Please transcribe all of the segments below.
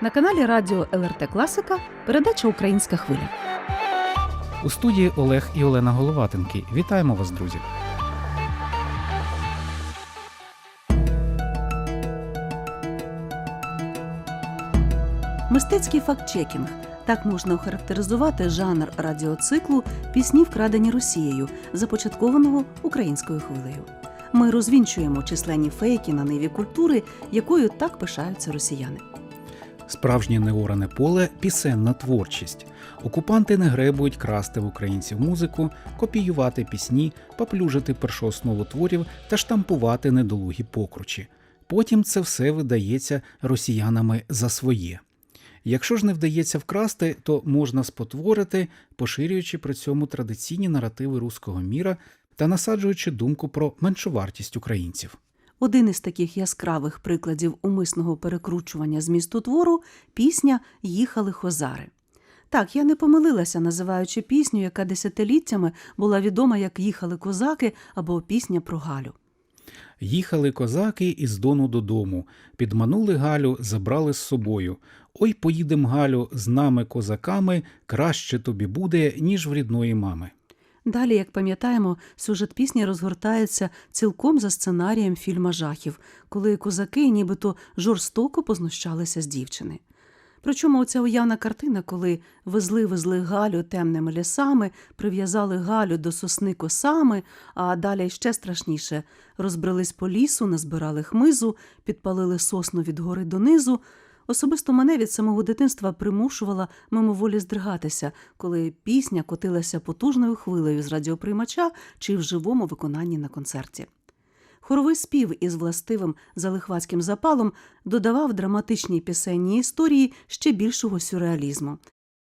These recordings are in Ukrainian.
На каналі Радіо ЛРТ Класика передача Українська хвиля. У студії Олег і Олена Головатенки. Вітаємо вас, друзі! Мистецький фактчекінг так можна охарактеризувати жанр радіоциклу Пісні, вкрадені Росією, започаткованого українською хвилею. Ми розвінчуємо численні фейки на ниві культури, якою так пишаються росіяни. Справжнє неоране поле пісенна творчість. Окупанти не гребують красти в українців музику, копіювати пісні, поплюжити першооснову творів та штампувати недолугі покручі. Потім це все видається росіянами за своє. Якщо ж не вдається вкрасти, то можна спотворити, поширюючи при цьому традиційні наративи руського міра та насаджуючи думку про меншовартість українців. Один із таких яскравих прикладів умисного перекручування змісту твору пісня Їхали хозари. Так, я не помилилася, називаючи пісню, яка десятиліттями була відома як Їхали козаки або пісня про Галю. Їхали козаки із дону додому, підманули Галю, забрали з собою. Ой, поїдем, Галю, з нами козаками, краще тобі буде, ніж в рідної мами. Далі, як пам'ятаємо, сюжет пісні розгортається цілком за сценарієм фільма жахів, коли козаки нібито жорстоко познущалися з дівчини. Причому оця уявна картина, коли везли-везли Галю темними лісами, прив'язали Галю до сосни косами, а далі ще страшніше розбрелись по лісу, назбирали хмизу, підпалили сосну від гори донизу. Особисто мене від самого дитинства примушувала мимоволі здригатися, коли пісня котилася потужною хвилею з радіоприймача чи в живому виконанні на концерті. Хоровий спів із властивим залихватським запалом додавав драматичній пісенній історії ще більшого сюрреалізму.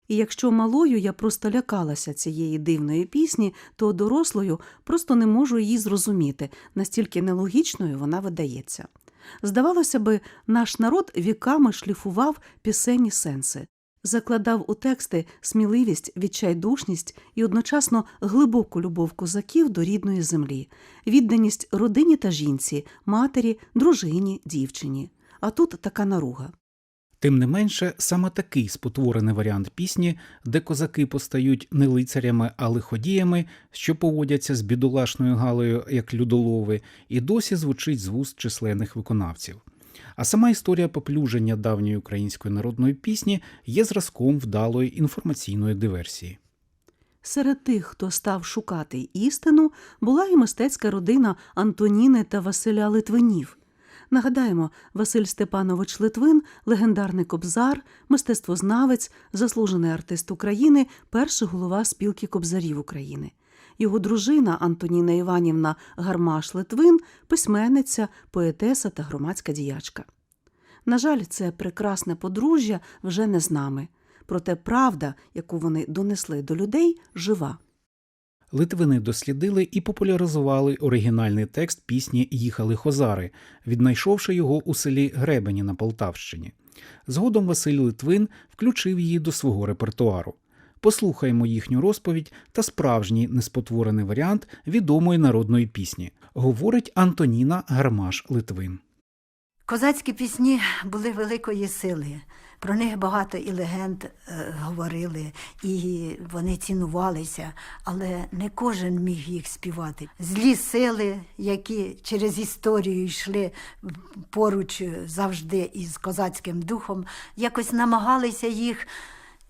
І якщо малою я просто лякалася цієї дивної пісні, то дорослою просто не можу її зрозуміти, настільки нелогічною вона видається. Здавалося би, наш народ віками шліфував пісенні сенси, закладав у тексти сміливість, відчайдушність і одночасно глибоку любов козаків до рідної землі, відданість родині та жінці, матері, дружині, дівчині. А тут така наруга. Тим не менше, саме такий спотворений варіант пісні, де козаки постають не лицарями, а лиходіями, що поводяться з бідолашною галею як людолови, і досі звучить з вуст численних виконавців. А сама історія поплюження давньої української народної пісні є зразком вдалої інформаційної диверсії. Серед тих, хто став шукати істину, була і мистецька родина Антоніни та Василя Литвинів. Нагадаємо, Василь Степанович Литвин, легендарний кобзар, мистецтвознавець, заслужений артист України, перший голова спілки кобзарів України. Його дружина Антоніна Іванівна Гармаш Литвин, письменниця, поетеса та громадська діячка. На жаль, це прекрасне подружжя вже не з нами. Проте правда, яку вони донесли до людей, жива. Литвини дослідили і популяризували оригінальний текст пісні Їхали Хозари, віднайшовши його у селі Гребені на Полтавщині. Згодом Василь Литвин включив її до свого репертуару. Послухаємо їхню розповідь та справжній неспотворений варіант відомої народної пісні, говорить Антоніна Гармаш Литвин. Козацькі пісні були великої сили. Про них багато і легенд е, говорили, і вони цінувалися, але не кожен міг їх співати. Злі сили, які через історію йшли поруч завжди із козацьким духом, якось намагалися їх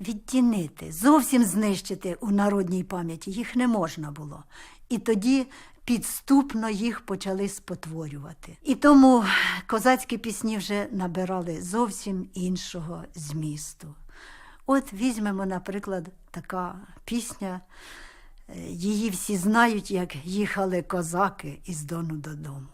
відтінити, зовсім знищити у народній пам'яті. Їх не можна було. І тоді підступно їх почали спотворювати. І тому козацькі пісні вже набирали зовсім іншого змісту. От візьмемо, наприклад, така пісня. е, Її всі знають, як їхали козаки із дону додому.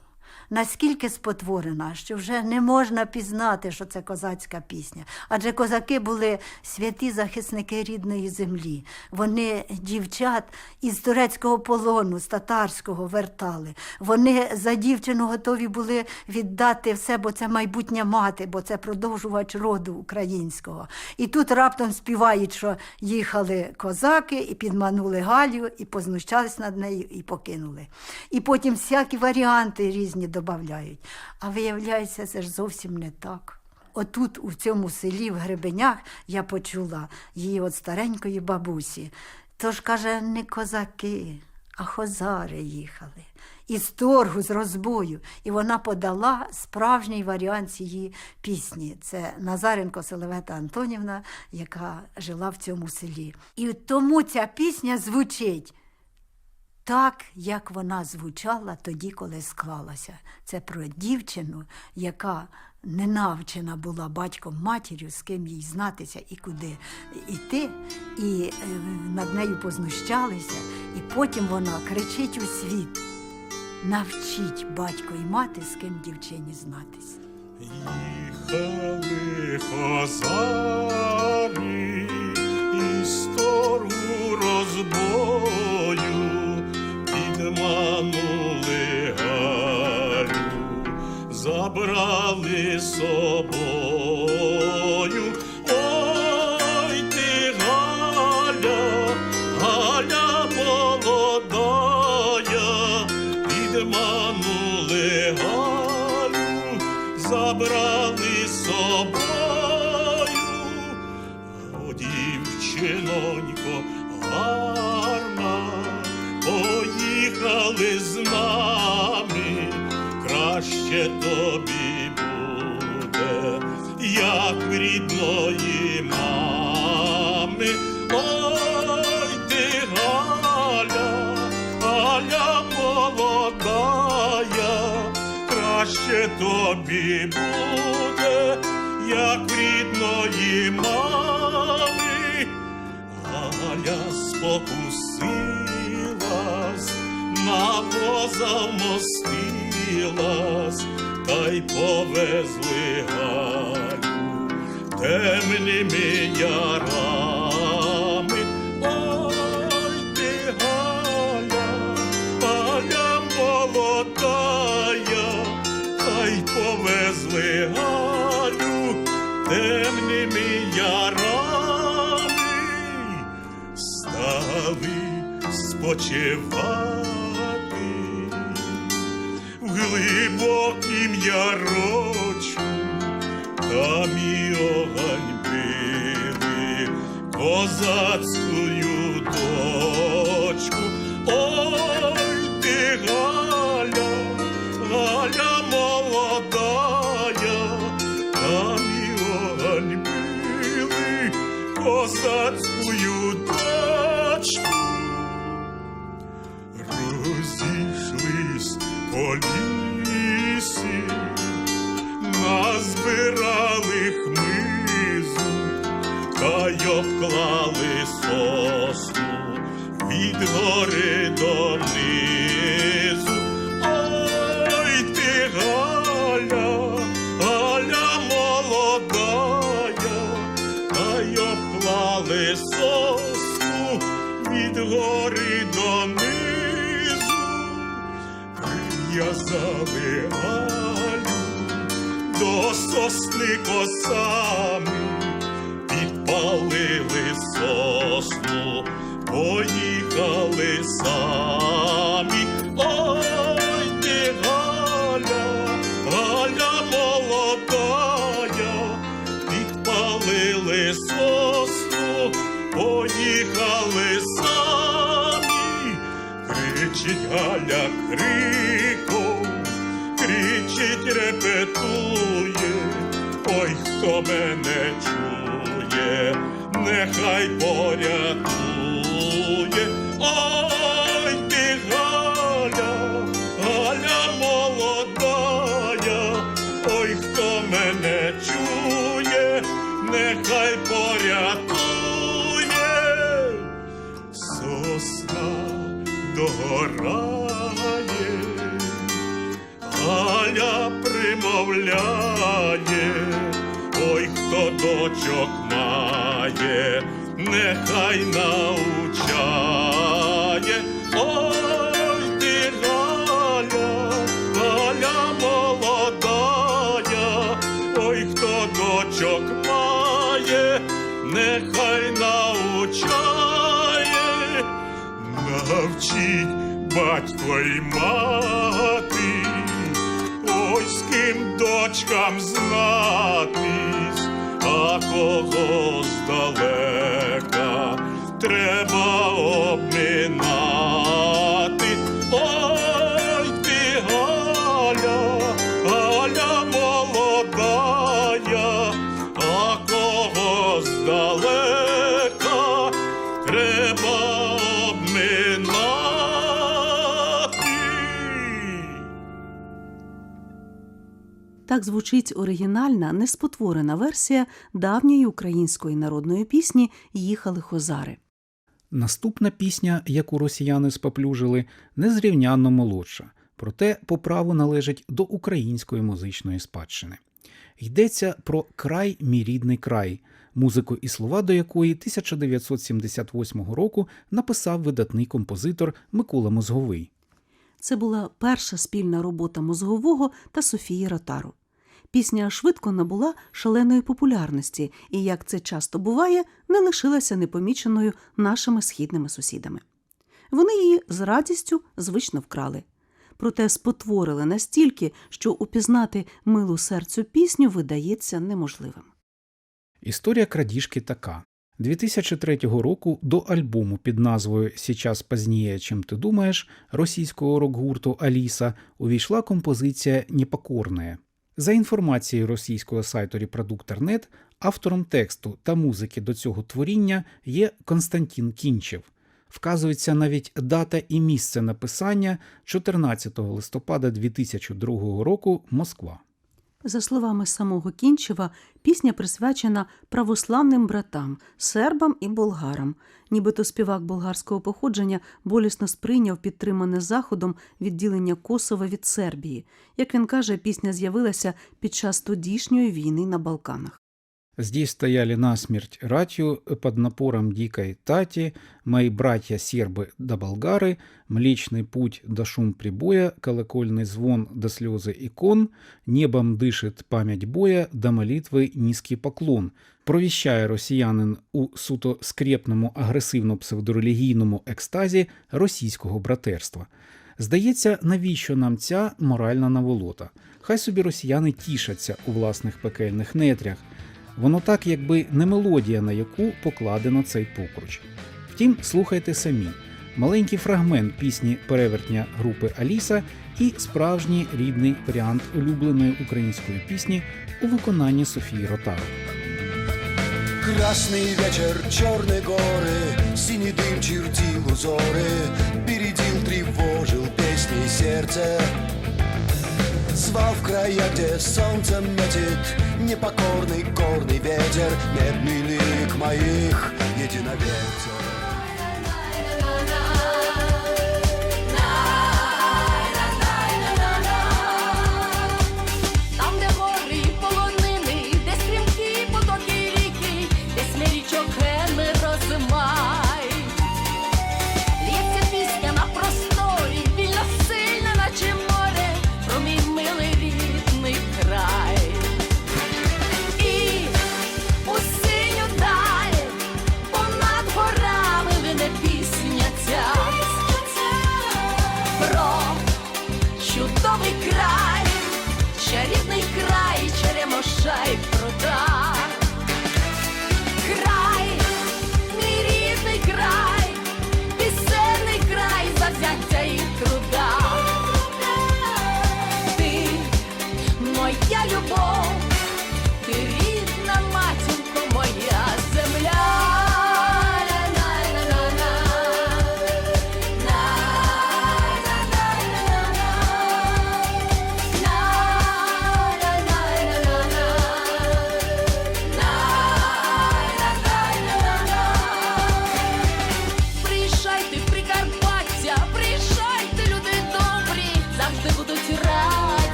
Наскільки спотворена, що вже не можна пізнати, що це козацька пісня. Адже козаки були святі захисники рідної землі. Вони дівчат із турецького полону, з татарського вертали. Вони за дівчину готові були віддати все, бо це майбутня мати, бо це продовжувач роду українського. І тут раптом співають, що їхали козаки і підманули Галю, і познущались над нею, і покинули. І потім всякі варіанти різні додають. А виявляється, це ж зовсім не так. отут, у цьому селі, в Гребенях, я почула її от старенької бабусі. Тож, каже, не козаки, а хозари їхали. Із торгу, з розбою. І вона подала справжній варіант цієї пісні. Це Назаренко Селевета Антонівна, яка жила в цьому селі. І тому ця пісня звучить так, як вона звучала тоді, коли склалася. Це про дівчину, яка не навчена була батьком матір'ю, з ким їй знатися і куди йти, і е, над нею познущалися, і потім вона кричить у світ. Навчіть батько і мати, з ким дівчині знатись. Їхали хазари із торгу забрали собою. Рідної мами. Ой, ти Галя, Галя молодая, краще тобі буде, як в рідної мами. Галя спокусилась, на воза вмостилась, та й повезли Галю темними ярами. Ой, ти Галя, Галя молодая, та й повезли Галю темними ярами, стали спочивати в глибокім ярочку, козацькою обклали сосну від гори донизу. Ой, ти Галя, Галя молодая, та й обклали сосну від гори донизу прив'язали Галю до сосни косами, підпалили сосну, поїхали самі. Ой, ти Галя, Галя молодая, підпалили сосну, поїхали самі кричить Галя криком, кричить, репетує, ой, хто мене нехай порятує. Ой, ти Галя, Галя молодая, ой, хто мене чує, нехай порятує. Сосна догорає, Галя примовляє, ой, хто дочок нехай научає, ой, ти Галя, Галя молодая, ой, хто дочок має, нехай научає, навчіть батько й мати, польським дочкам знатись, а кого здалека Так звучить оригінальна, неспотворена версія давньої української народної пісні Їхали хозари. Наступна пісня, яку росіяни споплюжили, незрівнянно молодша, проте по праву належить до української музичної спадщини. Йдеться про край мій рідний край, музику і слова до якої 1978 року написав видатний композитор Микола Мозговий. Це була перша спільна робота мозгового та Софії Ротару. Пісня швидко набула шаленої популярності і, як це часто буває, не лишилася непоміченою нашими східними сусідами. Вони її з радістю звично вкрали. Проте спотворили настільки, що упізнати милу серцю пісню видається неможливим. Історія крадіжки така. 2003 року до альбому під назвою Січас пазніє, чим ти думаєш російського рок-гурту Аліса увійшла композиція Непокорне. За інформацією російського сайту Reproductor.net, автором тексту та музики до цього творіння є Константін Кінчев. Вказується навіть дата і місце написання 14 листопада 2002 року Москва. За словами самого Кінчева, пісня присвячена православним братам, сербам і болгарам. Нібито співак болгарського походження болісно сприйняв підтримане Заходом відділення Косова від Сербії. Як він каже, пісня з'явилася під час тодішньої війни на Балканах. Здесь стояли насмерть ратью под напором дикой тати, мои братья-сербы да болгары, Млечный путь да шум прибоя, колокольный звон да слезы икон, небом дышит память боя, да молитвы низкий поклон, провіщає росіянин у суто скрепному агресивно-псевдорелігійному екстазі російського братерства. Здається, навіщо нам ця моральна наволота? Хай собі росіяни тішаться у власних пекельних нетрях. Воно так, якби не мелодія, на яку покладено цей покруч. Втім, слухайте самі маленький фрагмент пісні перевертня групи Аліса і справжній рідний варіант улюбленої української пісні у виконанні Софії Ротару. Красный вечер, черные горы, Синий дым чертил узоры, Бередил, тревожил песней сердце. Звал в края, где солнце метит, Непокорный горный ветер, Медный лик моих единоверцев.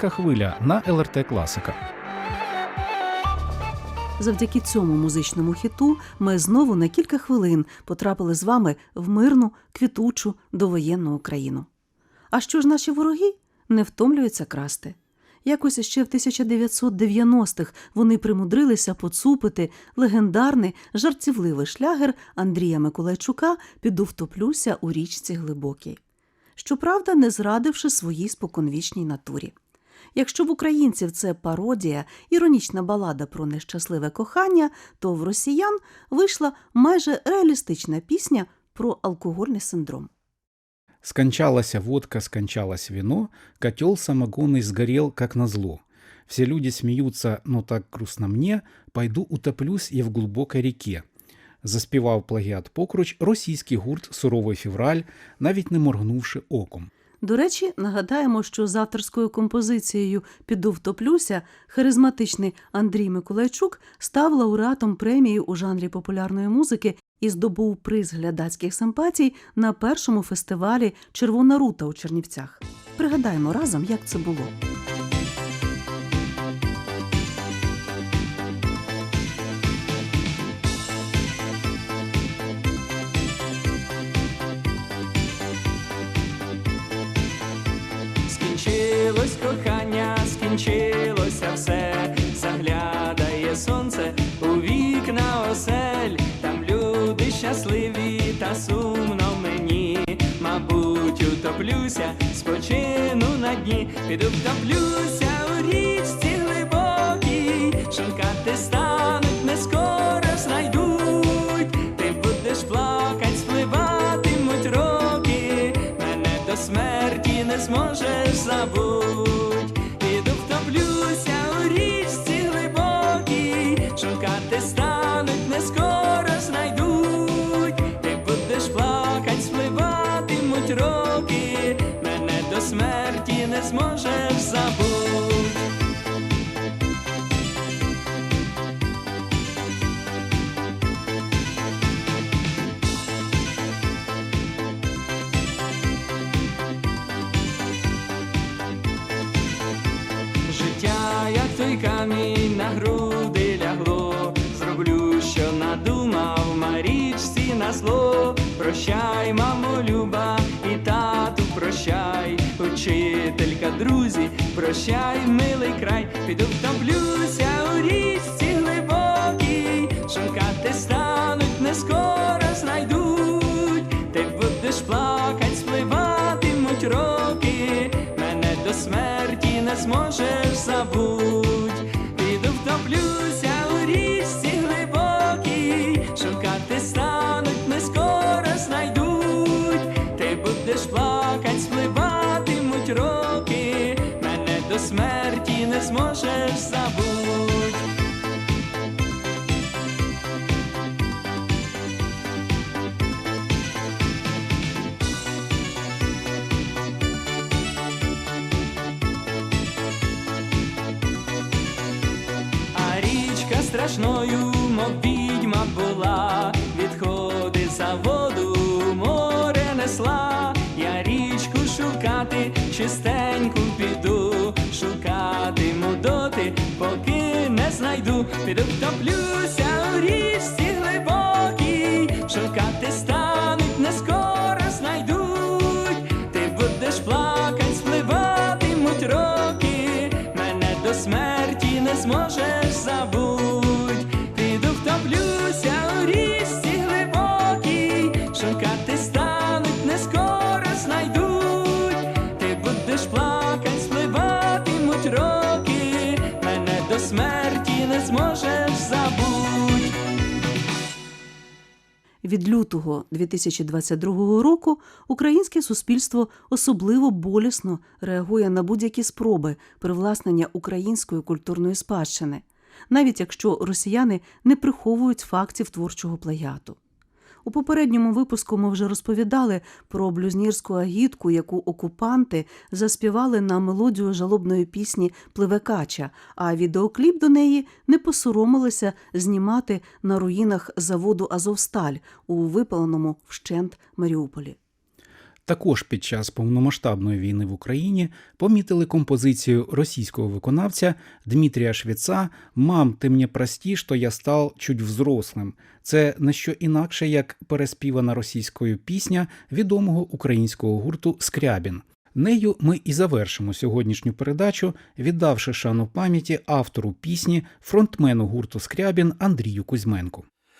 Українська хвиля на ЛРТ Класика. Завдяки цьому музичному хіту ми знову на кілька хвилин потрапили з вами в мирну, квітучу довоєнну Україну. А що ж наші вороги не втомлюються красти? Якось ще в 1990-х вони примудрилися поцупити легендарний жартівливий шлягер Андрія Миколайчука «Піду втоплюся у річці глибокій. Щоправда, не зрадивши своїй споконвічній натурі. Якщо в українців це пародія, іронічна балада про нещасливе кохання, то в росіян вийшла майже реалістична пісня про алкогольний синдром. Скончалася водка, скончалось вино, котел самогонный сгорел, как назло. Все люди смеются, но так грустно мне, пойду утоплюсь я в глубокой реке. Заспівав плагіат покруч російський гурт Суровий февраль, навіть не моргнувши оком. До речі, нагадаємо, що з авторською композицією Піду втоплюся харизматичний Андрій Миколайчук став лауреатом премії у жанрі популярної музики і здобув приз глядацьких симпатій на першому фестивалі Червона рута у Чернівцях. Пригадаємо разом, як це було. Скінчилось кохання, скінчилося все, заглядає сонце у вікна осель, там люди щасливі та сумно мені, мабуть, утоплюся, спочину на дні, піду втоплюся у річці глибокій, шукати стануть, Життя, як той камінь на груди лягло, зроблю, що надумав Марічці на зло. Прощай, мамо, люба, і тату прощай, учителька, друзі, прощай, милий край, піду втоплюся у річці глибокій, шукати стануть, не скоро знайдуть, ти будеш плакать, спливатимуть роки, зможеш забуть, піду втоплюся у річці глибокій, шукати стануть, не скоро знайдуть, ти будеш плакать, спливатимуть роки, мене до смерті не зможеш забудь. Страшною, мов відьма була, відходи за воду, море несла, я річку шукати, чистеньку піду, шукатиму доти, поки не знайду, піду втоплюся у річці Від лютого 2022 року українське суспільство особливо болісно реагує на будь-які спроби привласнення української культурної спадщини, навіть якщо росіяни не приховують фактів творчого плагіату. У попередньому випуску ми вже розповідали про блюзнірську агітку, яку окупанти заспівали на мелодію жалобної пісні Пливе кача, а відеокліп до неї не посоромилися знімати на руїнах заводу Азовсталь у випаленому вщент Маріуполі. Також під час повномасштабної війни в Україні помітили композицію російського виконавця Дмитрія Швіца Мам, ти мені прості, що я став чуть взрослим. Це не що інакше, як переспівана російською пісня відомого українського гурту Скрябін. Нею ми і завершимо сьогоднішню передачу, віддавши шану пам'яті автору пісні, фронтмену гурту Скрябін Андрію Кузьменку.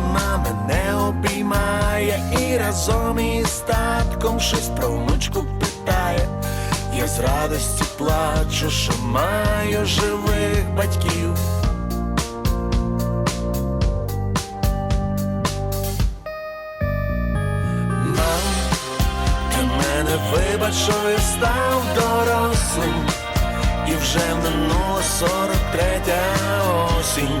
вона мене обіймає і разом із татком щось про внучку питає, я з радості плачу, що маю живих батьків. Мам, ти мене вибач, що я став дорослим, і вже минула сорок третя осінь,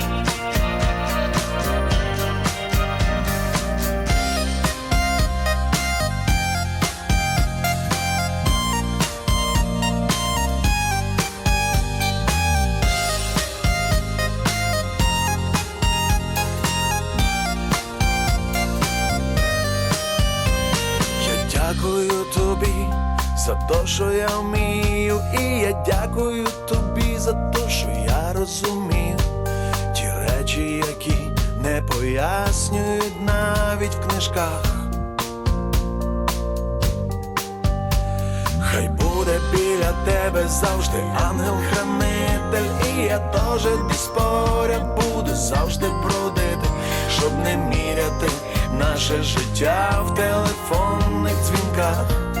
Я вмію, і я дякую тобі за те, що я розумію ті речі, які не пояснюють навіть в книжках. Хай буде біля тебе завжди ангел-хранитель, і я теж десь поряд буду завжди бродити, щоб не міряти наше життя в телефонних дзвінках.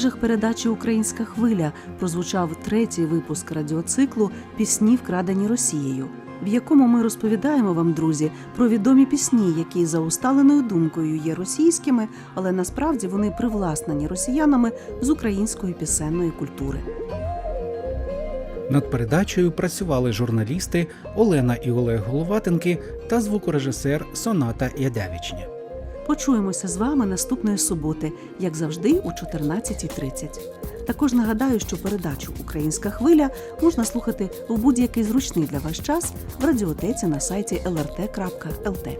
Межах передачі Українська хвиля прозвучав третій випуск радіоциклу Пісні, вкрадені Росією, в якому ми розповідаємо вам, друзі, про відомі пісні, які за усталеною думкою є російськими, але насправді вони привласнені росіянами з української пісенної культури. Над передачею працювали журналісти Олена і Олег Головатенки та звукорежисер Соната Ядявічня. Почуємося з вами наступної суботи, як завжди, у 14.30. Також нагадаю, що передачу Українська хвиля можна слухати у будь-який зручний для вас час в радіотеці на сайті lrt.lt.